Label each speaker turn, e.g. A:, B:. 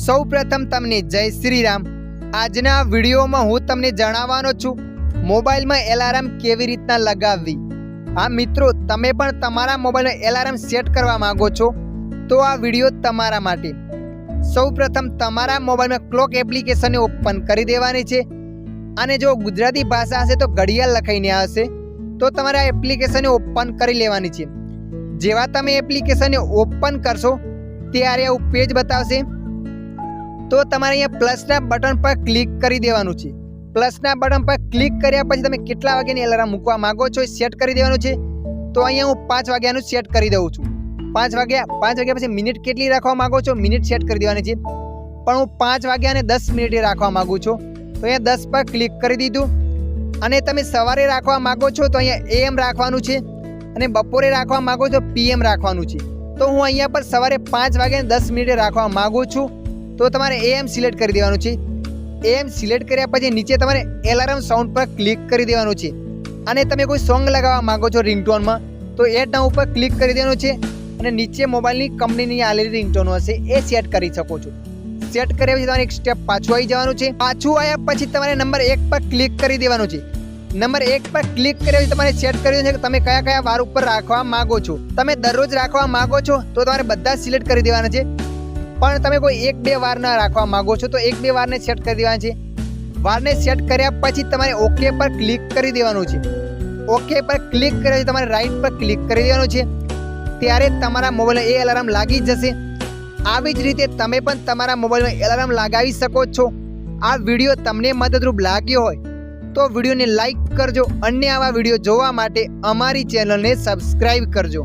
A: સૌ પ્રથમ તમને જય શ્રી રામ આજના વિડીયોમાં હું તમને જણાવવાનો છું, મોબાઈલમાં એલાર્મ કેવી રીતના લગાવવી? આ મિત્રો, તમે પણ તમારા મોબાઈલમાં એલાર્મ સેટ કરવા માંગો છો, તો આ વીડિયો તમારા માટે. સૌ પ્રથમ તમારા મોબાઈલમાં ક્લોક એપ્લિકેશનને ઓપન કરી દેવાની છે, અને જો ગુજરાતી ભાષા હશે તો ઘડિયાળ લખાઈને આવશે, તો તમારે આ એપ્લિકેશનને ઓપન કરી લેવાની છે. જેવા તમે એપ્લિકેશનને ઓપન કરશો, ત્યારે આવું પેજ બતાવશે તો તમારે અહીંયા પ્લસના બટન પર ક્લિક કરી દેવાનું છે. પ્લસના બટન પર ક્લિક કર્યા પછી તમે કેટલા વાગ્યાની એલાર્મ મૂકવા માંગો છો એ સેટ કરી દેવાનું છે. તો અહીંયા હું પાંચ વાગ્યાનું સેટ કરી દઉં છું. પાંચ વાગ્યા પાંચ વાગ્યા પછી મિનિટ કેટલી રાખવા માગો છો? મિનિટ સેટ કરી દેવાની છે. પણ હું પાંચ વાગ્યા અને દસ મિનિટે રાખવા માગું છું. તો અહીંયા દસ પર ક્લિક કરી દીધું. અને તમે સવારે રાખવા માગો છો તો અહીંયા એએમ રાખવાનું છે. અને બપોરે રાખવા માગો છો પીએમ રાખવાનું છે. તો હું અહીંયા પર સવારે પાંચ વાગે દસ મિનિટે રાખવા માગું છું. તો તમારે એમ સિલેક્ટ કરી દેવાનું છે. એમ સિલેક્ટ કર્યા પછી નીચે તમારે એલાર્મ સાઉન્ડ પર ક્લિક કરી દેવાનું છે. અને તમે કોઈ સોંગ લગાવવા માંગો છો રિંગટોનમાં તો એ નામ ઉપર ક્લિક કરી દેવાનું છે. અને નીચે મોબાઈલની કંપનીની આલેલી રિંગટોન હશે, એ સેટ કરી શકો છો. સેટ કર્યા પછી તમારે એક સ્ટેપ પાછું આવી જવાનું છે. પાછું આવ્યા પછી તમારે નંબર એક પર ક્લિક કરી દેવાનું છે. નંબર એક પર ક્લિક કર્યા પછી તમારે સેટ કરી દેવાનું છે કે તમે કયા કયા વાર ઉપર રાખવા માંગો છો. તમે દરરોજ રાખવા માંગો છો, તો તમારે બધા સિલેક્ટ કરી દેવાના છે. પણ તમે કોઈ એક બે વાર ન રાખવા માંગો છો, તો એક બે વારને સેટ કરી દેવાના છે. વારને સેટ કર્યા પછી તમારે ઓકે પર ક્લિક કરી દેવાનું છે. ઓકે પર ક્લિક કર્યા પછી તમારે રાઈટ પર ક્લિક કરી દેવાનું છે. ત્યારે તમારા મોબાઈલમાં એ એલાર્મ લાગી જશે. આવી જ રીતે તમે પણ તમારા મોબાઈલમાં એલાર્મ લગાવી શકો છો. આ વીડિયો તમને મદદરૂપ લાગ્યો હોય, તો વિડીયોને લાઈક કરજો. અન્ય આવા વીડિયો જોવા માટે અમારી ચેનલને સબસ્ક્રાઈબ કરજો.